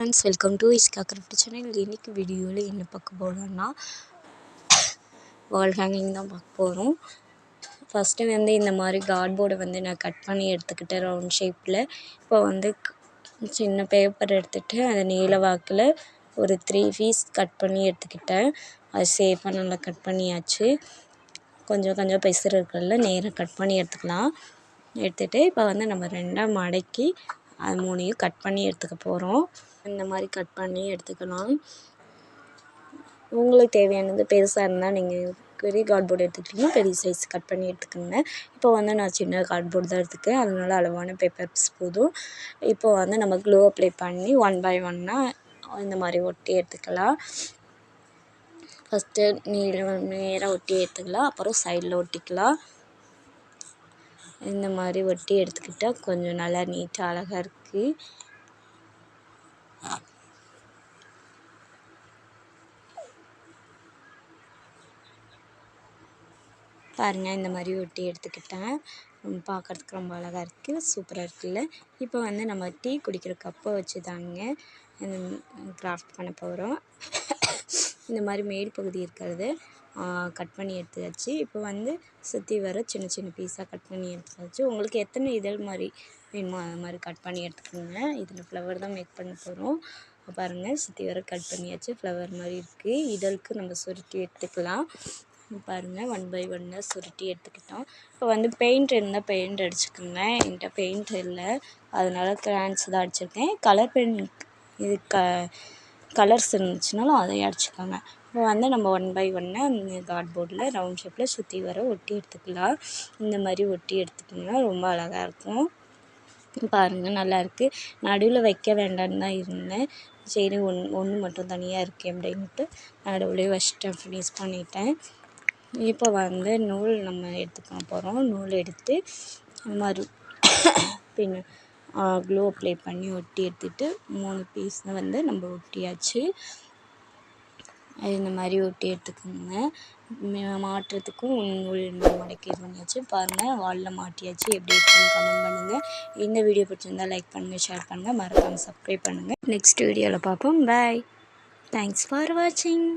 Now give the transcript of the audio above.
Friends welcome to Iska craft channel. இன்றைக்கி வீடியோவில் என்ன பார்க்க போகிறோன்னா வால் ஹேங்கிங் தான் பார்க்க போகிறோம் ஃபஸ்ட்டு வந்து இந்த மாதிரி கார்ட்போர்டை வந்து நான் கட் பண்ணி எடுத்துக்கிட்டேன் ரவுண்ட் ஷேப்பில் இப்போ வந்து சின்ன பேப்பர் எடுத்துகிட்டு அதை நீல வாக்கில் ஒரு த்ரீ பீஸ் கட் பண்ணி எடுத்துக்கிட்டேன். அது சேஃபாக நல்லா கட் பண்ணியாச்சு. கொஞ்சம் கொஞ்சம் பெசர் இருக்கிறதுல நேராக கட் பண்ணி எடுத்துக்கலாம். எடுத்துகிட்டு இப்போ வந்து நம்ம ரெண்டாக மடக்கி அது மூணையும் கட் பண்ணி எடுத்துக்க போகிறோம் இந்த மாதிரி கட் பண்ணி எடுத்துக்கலாம். உங்களுக்கு தேவையானது பெருசாக இருந்தால் நீங்கள் பெரிய கார்ட்போர்டு எடுத்துக்கிட்டிங்கன்னா பெரிய சைஸ் கட் பண்ணி எடுத்துக்கோங்க. இப்போ வந்து நான் சின்ன கார்ட்போர்டு தான் எடுத்துக்கேன். அதனால அளவான பேப்பர்ஸ் போதும். இப்போ வந்து நம்ம க்ளோ அப்ளை பண்ணி ஒன் பை ஒன்னாக இந்த மாதிரி ஒட்டி எடுத்துக்கலாம். ஃபஸ்ட்டு நீளம் நேராக ஒட்டி எடுத்துக்கலாம். அப்புறம் சைடில் ஒட்டிக்கலாம். இந்த மாதிரி ஒட்டி எடுத்துக்கிட்டால் கொஞ்சம் நல்லா நீட்டாக அழகாக இருக்குது பாருங்கள் இந்த மாதிரி ஒட்டி எடுத்துக்கிட்டேன். பார்க்குறதுக்கு ரொம்ப அழகாக இருக்குது சூப்பராக இருக்குல்ல. இப்போ வந்து நம்ம டீ குடிக்கிற கப்பை வச்சு தாங்க கிராஃப்ட் பண்ண போகிறோம் இந்த மாதிரி மேல் பகுதி இருக்கிறது. கட் பண்ணி எடுத்தாச்சு. இப்போ வந்து சுற்றி வர சின்ன சின்ன பீஸாக கட் பண்ணி எடுத்தாச்சு. உங்களுக்கு எத்தனை இதழ் மாதிரி வேணுமோ அது மாதிரி கட் பண்ணி எடுத்துக்கோங்க. இதில் ஃப்ளவர் தான் மேக் பண்ண போகிறோம் பாருங்கள் சுற்றி வர கட் பண்ணியாச்சு. ஃப்ளவர் மாதிரி இருக்குது இதழுக்கு நம்ம சுருட்டி எடுத்துக்கலாம். பாருங்கள் ஒன் பை ஒன்னாக சுருட்டி எடுத்துக்கிட்டோம். இப்போ வந்து பெயிண்ட் இருந்தால் பெயிண்ட் அடிச்சுக்கோங்க. என்கிட்ட பெயிண்ட் இல்லை. அதனால் க்ரான்ஸ் தான் அடிச்சிருக்கேன். கலர் பெயிண்ட் இது க கலர்ஸ் இருந்துச்சுனாலும் அதையும் அடிச்சுக்கோங்க. இப்போ வந்து நம்ம ஒன் பை ஒன்னாக அந்த கார்ட்போர்டில் ரவுண்ட் ஷேப்பில் சுற்றி வர ஒட்டி எடுத்துக்கலாம். இந்த மாதிரி ஒட்டி எடுத்துக்கணும்னா ரொம்ப அழகாக இருக்கும். பாருங்கள் நல்லாயிருக்கு நடுவில் வைக்க வேண்டாம்னு தான் இருந்தேன். சரி ஒன் ஒன்று மட்டும் தனியாக இருக்கே அப்படின்ட்டு நடுவுலேயே வச்சுட்டேன் ஃபினிஷ் பண்ணிட்டேன். இப்போ வந்து நூல் நம்ம எடுத்துக்க போகிறோம் நூல் எடுத்து மறு பின் க்ளூ அப்ளை பண்ணி ஒட்டி எடுத்துகிட்டு மூணு பீஸ் வந்து நம்ம ஒட்டியாச்சு. இந்த மாதிரி ஒட்டி எடுத்துக்கோங்க. மாட்டுறதுக்கும் நூல் மடக்கி பண்ணியாச்சு. பாருங்கள் வாலில் மாட்டியாச்சு. எப்படி இருக்குன்னு கமெண்ட் பண்ணுங்கள் இந்த வீடியோ பிடிச்சிருந்தால் லைக் பண்ணுங்கள் ஷேர் பண்ணுங்கள் மறக்காமல் சப்ஸ்கிரைப் பண்ணுங்கள் நெக்ஸ்ட் வீடியோவில் பார்ப்போம். பாய் தேங்க்ஸ் ஃபார் வாட்சிங்